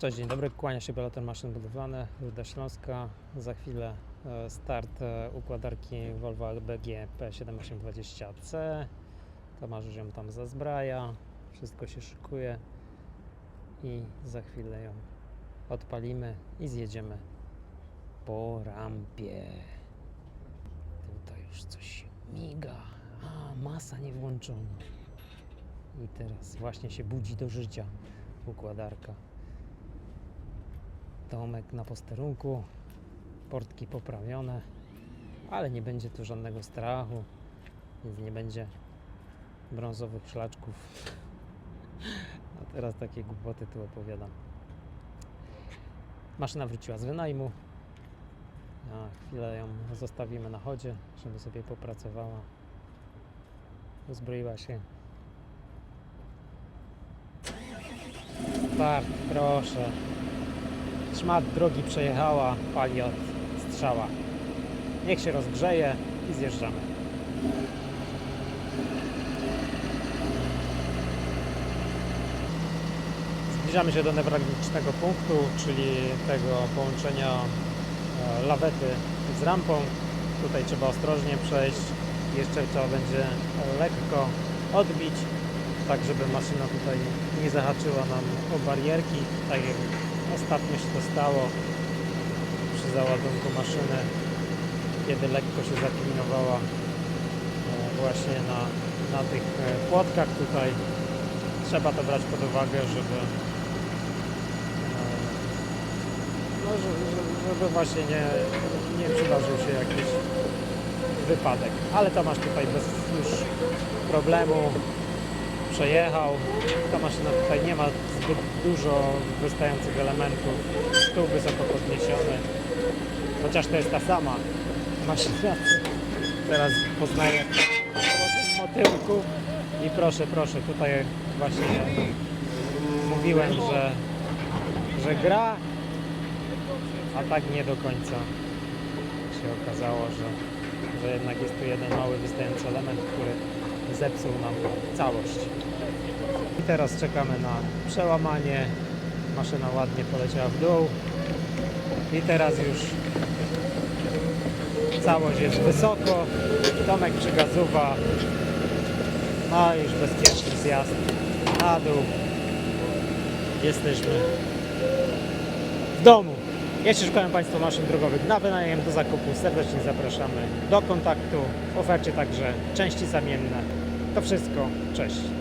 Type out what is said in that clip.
Cześć, dzień dobry, kłania się Beloter Maszyn Budowlane, Ruda Śląska. Za chwilę e, start e, układarki Volvo ABG P7820C. Tomasz już ją tam zazbraja, wszystko się szykuje i za chwilę ją odpalimy i zjedziemy po rampie. Tutaj już coś miga, a masa nie włączona. I teraz właśnie się budzi do życia układarka. Domek na posterunku, portki poprawione, ale nie będzie tu żadnego strachu, więc nie będzie brązowych szlaczków. A teraz takie głupoty tu opowiadam. Maszyna wróciła z wynajmu. A chwilę ją zostawimy na chodzie, żeby sobie popracowała. Uzbroiła się. Start, proszę. Szmat drogi przejechała, pali od strzała. Niech się rozgrzeje i zjeżdżamy. Zbliżamy się do newralgicznego punktu, czyli tego połączenia e, lawety z rampą. Tutaj trzeba ostrożnie przejść. Jeszcze trzeba będzie lekko odbić, tak żeby maszyna tutaj nie zahaczyła nam o barierki, tak jak Ostatnio się to stało przy załadunku maszyny, kiedy lekko się zaklinowała e, właśnie na, na tych e, płotkach tutaj. Trzeba to brać pod uwagę, żeby e, no, żeby, właśnie nie, nie przydarzył się jakiś wypadek. Ale to masz tutaj bez już problemu przejechał. Ta maszyna tutaj nie ma zbyt dużo wystających elementów. Stół wysoko podniesiony. Chociaż to jest ta sama maszyna. Teraz poznaję motylku. I proszę, proszę, tutaj właśnie mówiłem, że, że gra, a tak nie do końca się okazało, że, że jednak jest tu jeden mały wystający element, który zepsuł nam całość. I teraz czekamy na przełamanie. Maszyna ładnie poleciała w dół. I teraz już całość jest wysoko. Tomek przygazuwa. No już bezpieczny zjazd na dół. Jesteśmy w domu. Jeśli szukają Państwo maszyn drogowych na wynajem do zakupu, serdecznie zapraszamy do kontaktu. W ofercie także części zamienne. To wszystko. Cześć.